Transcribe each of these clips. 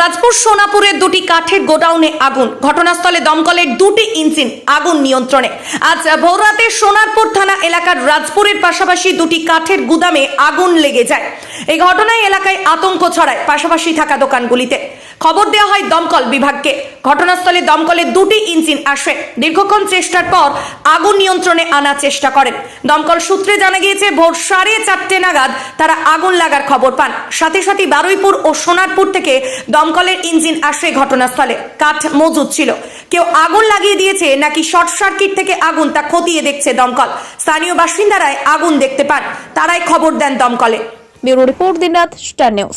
রাজপুর সোনাপুরের দুটি কাঠের গোডাউনে আগুন। ঘটনাস্থলে দমকলের দুটি ইঞ্জিন আগুন নিয়ন্ত্রণে। আজ ভোররাতে সোনারপুর থানা এলাকার রাজপুরের পাশাপাশি দুটি কাঠের গুদামে আগুন লেগে যায়। এই ঘটনায় এলাকায় আতঙ্ক ছড়ায় পাশাপাশি থাকা দোকানগুলিতে। খবর দেওয়া হয় দমকল বিভাগকে। ঘটনাস্থলে দমকলের দুটি ইঞ্জিন আসে। দীর্ঘক্ষণ চেষ্টার পর আগুন নিয়ন্ত্রণে আনার চেষ্টা করেন। দমকল সূত্রে জানা গিয়েছে, ভোর সাড়ে চারটে নাগাদ তারা আগুন লাগার খবর পান। সাথে সাথে বারুইপুর ও সোনারপুর থেকে দমকলের ইঞ্জিন আসে ঘটনাস্থলে। কাঠ মজুদ ছিল। কেউ আগুন লাগিয়ে দিয়েছে নাকি শর্ট সার্কিট থেকে আগুন তা খতিয়ে দেখছে দমকল। স্থানীয় বাসিন্দারাই আগুন দেখতে পান। তারাই খবর দেন দমকলে। ব্যুরো রিপোর্ট দিনরাত স্টার নিউজ।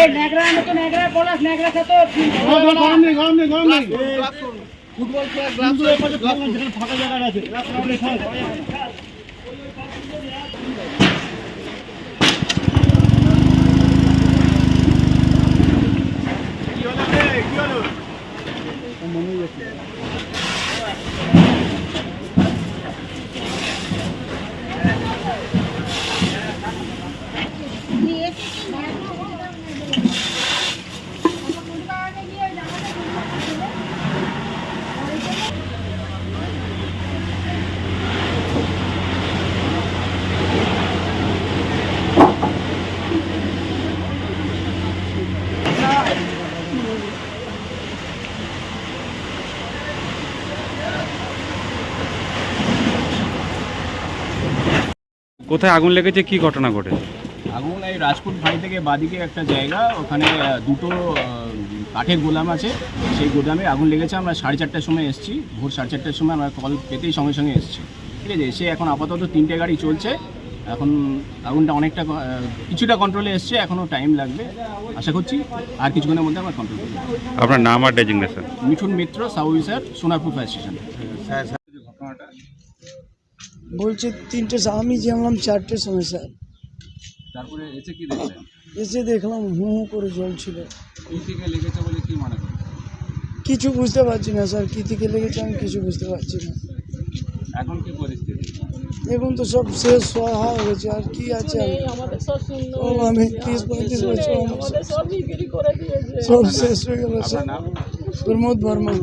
এই ন্যাকড়া আনো তো ন্যাকড়া পলাশ ন্যাকড়া সাথে গরম নেই গরম নেই গরম নেই ফুটবল খেলা গ্লাস যেখানে ফাঁকা জায়গা আছে। কোথায় আগুন লেগেছে কি ঘটনা ঘটেছে? আগুন এই রাজপুর ফাঁড়ি থেকে বাদিকে একটা জায়গা ওখানে দুটো কাঠের গোদাম আছে। সেই গোদামে আগুন লেগেছে আমরা সাড়ে চারটার সময় এসেছি। ভোর সাড়ে চারটার সময় আমরা কল পেতেই সঙ্গে সঙ্গে এসেছি। ঠিক আছে এসে এখন আপাতত তিনটে গাড়ি চলছে। এখন আগুনটা অনেকটা কিছুটা কন্ট্রোলে এসছে এখনও টাইম লাগবে। আশা করছি আর কিছুক্ষণের মধ্যে আমরা কন্ট্রোল করব। আপনার নাম আর designation Mithun Mitra sub officer Sonarpur fire station বলছে তিনটে আমি জানলাম চারটের সময় স্যার। তারপরে এসে কি দেখলেন? এসে দেখলাম হু হু করে জ্বলছিল। কি থেকে লেগেছে বলে কি মনে করেন? কিছু বুঝতে পারছি না স্যার। কী থেকে লেগেছে আমি কিছু বুঝতে পারছি না। এখন কি পরিস্থিতি? এখন তো সব শেষ হয়ে গেছে আর কি আছে? আমি তিরিশ পঁয়ত্রিশ বছর আমার সব শেষ হয়ে গেল স্যার। প্রমোদ বর্মা।